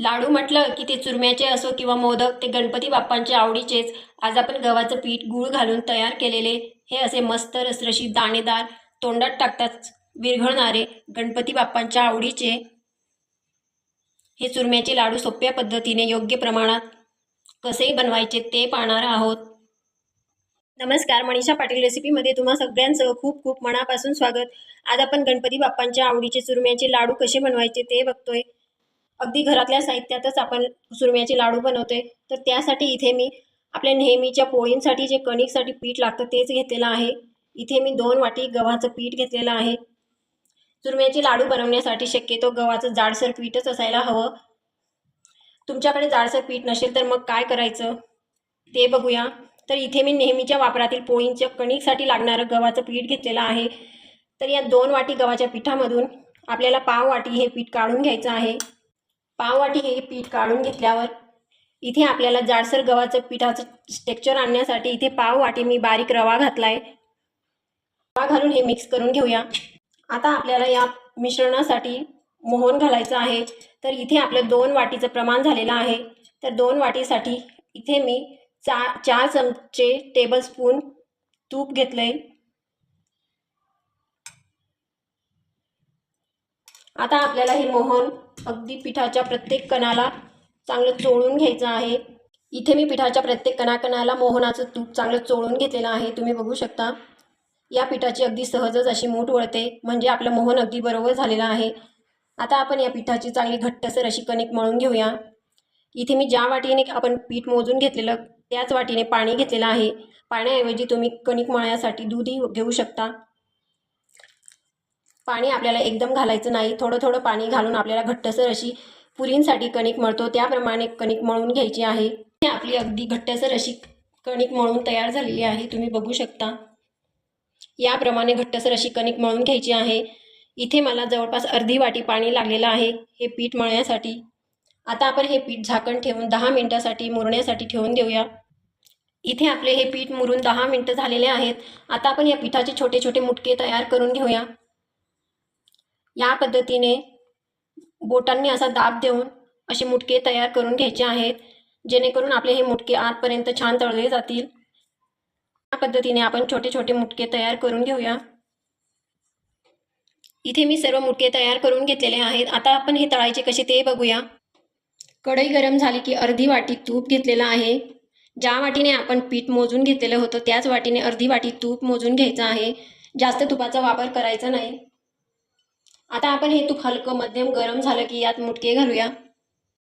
लाडू म्हटलं की ते चुरम्याचे असो किंवा मोदक ते गणपती बाप्पांच्या आवडीचेच. आज आपण गव्हाचं पीठ गूळ घालून तयार केलेले. हे असे मस्त रसरशी दाणेदार तोंडात टाकताच विरघळणारे गणपती बाप्पांच्या आवडीचे. हे चुरम्याचे लाडू सोप्या पद्धतीने योग्य प्रमाणात कसे बनवायचे ते पाहणार आहोत. नमस्कार मनीषा पाटील रेसिपीमध्ये तुम्हा सगळ्यांचं खूप खूप मनापासून स्वागत. आज आपण गणपती बाप्पांच्या आवडीचे चुरम्याचे लाडू कसे बनवायचे ते बघतोय. अगदी घरातल्या साहित्यातच आपण सुरम्याचे लाडू बनवतोय तर त्यासाठी इथे मी आपल्या नेहमीच्या पोळींसाठी जे कणिकसाठी पीठ लागतं तेच घेतलेलं आहे. इथे मी दोन वाटी गव्हाचं पीठ घेतलेलं आहे. सुरम्याचे लाडू बनवण्यासाठी शक्यतो गव्हाचं जाडसर पीठच असायला हवं. तुमच्याकडे जाडसर पीठ नसेल तर मग काय करायचं? ते बघूया. तर इथे मी नेहमीच्या वापरातील पोळींच्या कणिकसाठी लागणारं गव्हाचं पीठ घेतलेलं आहे. तर या दोन वाटी गव्हाच्या पिठामधून आपल्याला पाव वाटी हे पीठ काढून घ्यायचं आहे. पाववाटी हे पीठ काढून घेतल्यावर इथे आपल्याला जाडसर गव्हाचं पिठाचं टेक्चर आणण्यासाठी इथे पाव वाटी मी बारीक रवा घातला आहे रवा घालून हे मिक्स करून घेऊया. आता आपल्याला या मिश्रणासाठी मोहन घालायचं आहे. तर इथे आपलं दोन वाटीचं प्रमाण झालेलं आहे. तर दोन वाटीसाठी इथे मी चा चार चमचे टेबलस्पून तूप घेतलं आहे आता आपल्याला हे मोहन अगदी पिठाच्या प्रत्येक कणाला चांगलं चोळून घ्यायचं आहे. इथे मी पिठाच्या प्रत्येक कणाकणाला मोहनाचं तूप चांगलं चोळून घेतलेलं आहे. तुम्ही बघू शकता. या पिठाची अगदी सहजच अशी मूठ वळते. म्हणजे आपलं मोहन अगदी बरोबर झालेलं आहे. आता आपण या पिठाची चांगली घट्टसर अशी कणिक मळून घेऊया. इथे मी ज्या वाटीने आपण पीठ मोजून घेतलेलं त्याच वाटीने पाणी घेतलेलं आहे. पाण्याऐवजी तुम्ही कणिक मळण्यासाठी दूधही घेऊ शकता. पाणी आपल्याला एकदम घालायचं नाही. थोडं थोडं पाणी घालून आपल्याला घट्टसर अशी पुरींसाठी कणिक मळतो. त्याप्रमाणे कणिक मळून घ्यायची आहे. आपली अगदी घट्टसर अशी कणिक मळून तयार झालेली आहे. तुम्ही बघू शकता. याप्रमाणे घट्टसर अशी कणिक मळून घ्यायची आहे. इथे मला जवळपास अर्धी वाटी पाणी लागलेलं आहे. हे पीठ मळण्यासाठी. आता आपण हे पीठ झाकण ठेवून दहा मिनटासाठी मुरण्यासाठी ठेवून देऊया. इथे आपले हे पीठ मुरून दहा मिनटं झालेले आहेत. आता आपण या पिठाचे छोटे छोटे मुटके तयार करून घेऊया. या पद्धतीने बोटांनी असा दाब देऊन असे मुटके तयार करून घ्यायचे आहेत जेणेकरून आपले हे मुटके आतपर्यंत छान तळले जातील. या पद्धतीने आपण छोटे छोटे मुटके तयार करून घेऊया. इथे मी सर्व मुटके तयार करून घेतलेले आहेत. आता आपण हे तळायचे कसे ते बघूया. कढई गरम झाली की अर्धी वाटी तूप घेतलेलं आहे. ज्या वाटीने आपण पीठ मोजून घेतलेलं होतं त्याच वाटीने अर्धी वाटी तूप मोजून घ्यायचं आहे. जास्त तुपाचा वापर करायचा नाही. आता आपण हे तूप हलकं मध्यम गरम झालं की यात मुटके घालूया.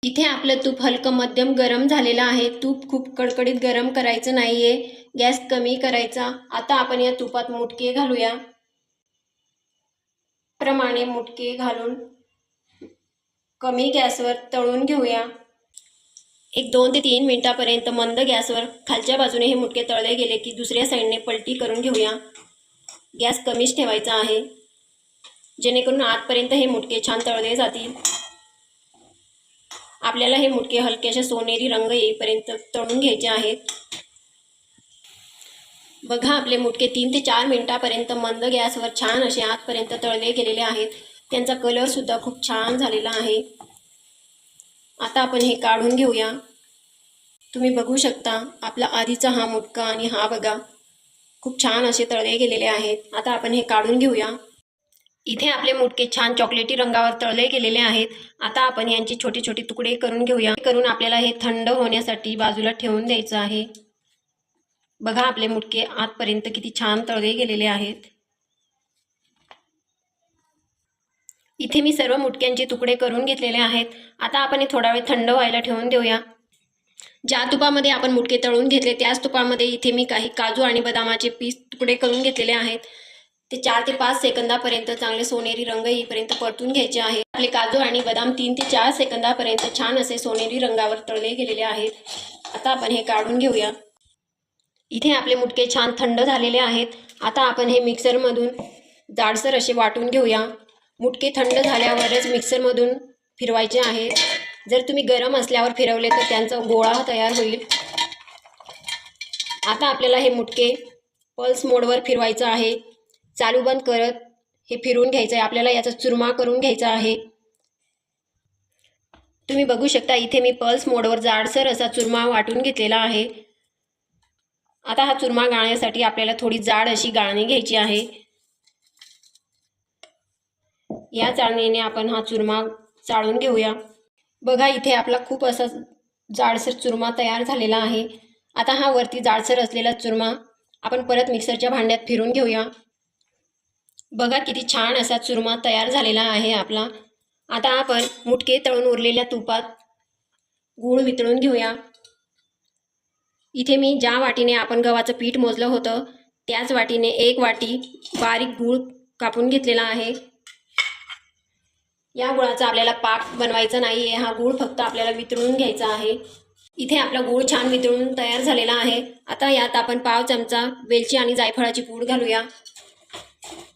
इथे आपलं तूप हलकं मध्यम गरम झालेलं आहे. तूप खूप कडकडीत गरम करायचं नाही आहे गॅस कमी करायचा. आता आपण या तुपात मुटके घालूया. प्रमाणे मुटके घालून कमी गॅसवर तळून घेऊया. एक दोन ते तीन मिनटापर्यंत मंद गॅसवर खालच्या बाजूने हे मुटके तळले गेले की दुसऱ्या साईडने पलटी करून घेऊया. गॅस कमीच ठेवायचा आहे. जेणेकरून आतपर्यंत हे मुटके छान तळले जातील. आपल्याला हे मुटके हलक्याशा सोनेरी रंग येईपर्यंत तळून घ्यायचे आहेत. बघा आपले मुटके तीन ते चार मिनटापर्यंत मंद गॅसवर छान असे आतपर्यंत तळले गेलेले आहेत. त्यांचा कलरसुद्धा खूप छान झालेला आहे. आता आपण हे काढून घेऊया. तुम्ही बघू शकता आपला आधीचा हा मुटका आणि हा बघा खूप छान असे तळले गेलेले आहेत. आता आपण हे काढून घेऊया. इथे आपले मुटके छान चॉकलेटी रंगावर तळले गेलेले आहेत. आता आपण यांचे छोटे छोटे तुकडे करून घेऊया. करून आपल्याला हे थंड होण्यासाठी बाजूला ठेवून द्यायचं आहे. बघा आपले मुटके आतपर्यंत किती छान तळले गेलेले आहेत. इथे मी सर्व मुटक्यांचे तुकडे करून घेतलेले आहेत. आता आपण हे थोडा वेळ थंड व्हायला ठेवून देऊया. ज्या तुपामध्ये आपण मुटके तळून घेतले त्याच तुपामध्ये इथे मी काही काजू आणि बदामाचे पीस तुकडे करून घेतलेले आहेत. ते चार ते पाच सेकंदापर्यंत चांगले सोनेरी रंग येईपर्यंत परतून घ्यायचे आहे आपले काजू आणि बदाम तीन ते चार सेकंदापर्यंत छान असे सोनेरी रंगावर तळले गेलेले आहेत. आता आपण हे काढून घेऊया. इथे आपले मुटके छान थंड झालेले आहेत. आता आपण हे मिक्सरमधून जाडसर असे वाटून घेऊया. मुटके थंड झाल्यावरच मिक्सरमधून फिरवायचे आहे. जर तुम्ही गरम असल्यावर फिरवले तर त्यांचा गोळा तयार होईल. आता आपल्याला हे मुटके पल्स मोडवर फिरवायचं आहे. चालू बंद करत हे फिरून घ्यायचं आहे आपल्याला याचा चुरमा करून घ्यायचा आहे. तुम्ही बघू शकता इथे मी पल्स मोडवर जाडसर असा चुरमा वाटून घेतलेला आहे. आता हा चुरमा गाळण्यासाठी आपल्याला थोडी जाड अशी गाळणी घ्यायची आहे. या चाळणीने आपण हा चुरमा चाळून घेऊया. बघा इथे आपला खूप असा जाडसर चुरमा तयार झालेला आहे. आता हा वरती जाडसर असलेला चुरमा आपण परत मिक्सरच्या भांड्यात फिरून घेऊया. बघा किती छान असा चुरमा तयार झालेला आहे आपला. आता आपण मुटके तळून उरलेल्या तुपात गूळ वितळून घेऊया. इथे मी ज्या वाटीने आपण गव्हाचं पीठ मोजलं होतं त्याच वाटीने एक वाटी बारीक गूळ कापून घेतलेला आहे. या गुळाचा आपल्याला पाक बनवायचा नाही आहे हा गूळ फक्त आपल्याला वितळून घ्यायचा आहे. इथे आपला गूळ छान वितळून तयार झालेला आहे. आता यात आपण पाव चमचा वेलची आणि जायफळाची पूड घालूया.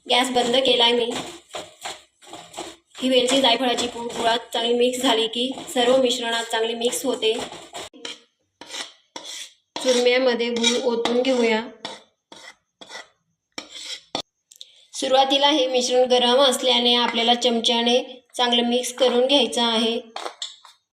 गॅस बंद केलाय मी. ही वेलची जायफळाची पूड गुळात चांगली मिक्स झाली की सर्व मिश्रणात चांगली मिक्स होते. चुरम्यामध्ये गूळ ओतून घेऊया. सुरुवातीला हे मिश्रण गरम असल्याने आपल्याला चमच्याने चांगलं मिक्स करून घ्यायचं आहे.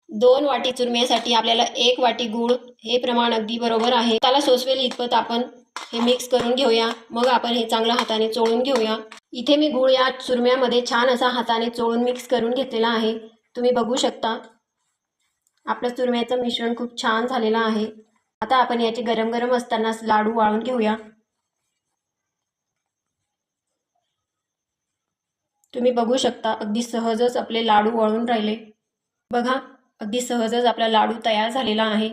दोन वाटी चुरम्यासाठी आपल्याला एक वाटी गूळ हे प्रमाण अगदी बरोबर आहे. त्याला सोसवेल इतपत आपण हे मिक्स करून घेऊया. मग आपण हे चांगलं हाताने चोळून घेऊया. इथे मी गूळ या चुरम्यामध्ये छान असा हाताने चोळून मिक्स करून घेतलेला आहे. तुम्ही बघू शकता. आपलं चुरम्याचं मिश्रण खूप छान झालेलं आहे. आता आपण याचे गरम गरम असतानाच लाडू वाळून घेऊया. तुम्ही बघू शकता अगदी सहजच आपले लाडू वळून राहिले. बघा अगदी सहजच आपला लाडू तयार झालेला आहे.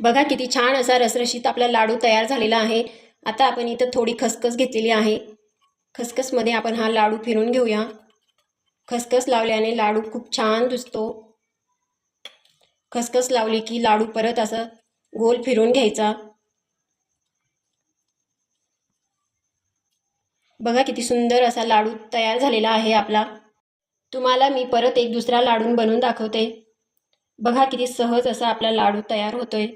बघा किती छान असा रसरशीत आपला लाडू तयार झालेला आहे. आता आपण इथं थोडी खसखस घेतलेली आहे. खसखसमध्ये आपण हा लाडू फिरून घेऊया. खसखस लावल्याने लाडू खूप छान दिसतो. खसखस लावली की लाडू परत असं गोल फिरून घ्यायचा. बघा किती सुंदर असा लाडू तयार झालेला आहे आपला. तुम्हाला मी परत एक दुसरा लाडून बनवून दाखवते. बघा किती सहज असा आपला लाडू तयार होतोय.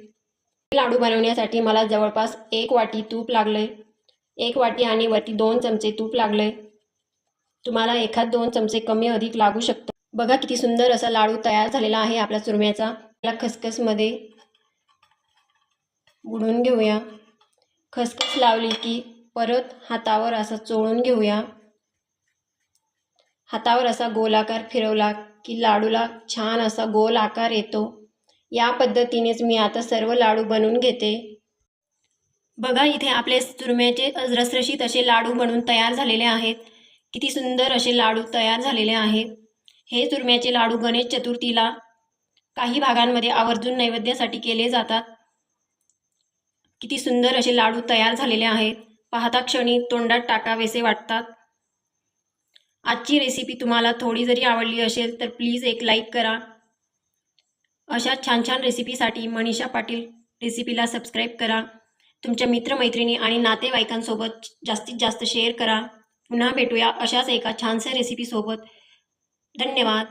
लाडू बनवण्यासाठी मला जवळपास एक वाटी तूप लागले एक वाटी आणि वरती दोन चमचे तूप लागले तुम्हाला एखाद दोन चमचे कमी अधिक लागू शकतो. बघा किती सुंदर असा लाडू तयार झालेला आहे आपल्या चुरम्याचा त्याला खसखसमध्ये बुडवून घेऊया. खसखस लावली की परत हातावर असा चोळून घेऊया. हातावर असा गोलाकार फिरवला की लाडूला छान असा गोल आकार येतो. या पद्धतीनेच मी आता सर्व लाडू बनवून घेते. बघा इथे आपले चुरम्याचे रसरशीत असे लाडू बनवून तयार झालेले आहेत. किती सुंदर असे लाडू तयार झालेले आहेत. हे चुरम्याचे लाडू गणेश चतुर्थीला काही भागांमध्ये आवर्जून नैवेद्यासाठी केले जातात. किती सुंदर असे लाडू तयार झालेले आहेत. पाहता क्षणी तोंडात टाकावेसे वाटतात. आजची रेसिपी तुम्हाला थोडी जरी आवडली असेल तर प्लीज एक लाईक करा. अशा छान छान रेसिपीसाठी मनीषा पाटील रेसिपीला सबस्क्राईब करा. तुमच्या मित्रमैत्रिणी आणि नातेवाईकांसोबत जास्तीत जास्त शेअर करा. पुन्हा भेटूया अशाच एका छानशा रेसिपीसोबत धन्यवाद.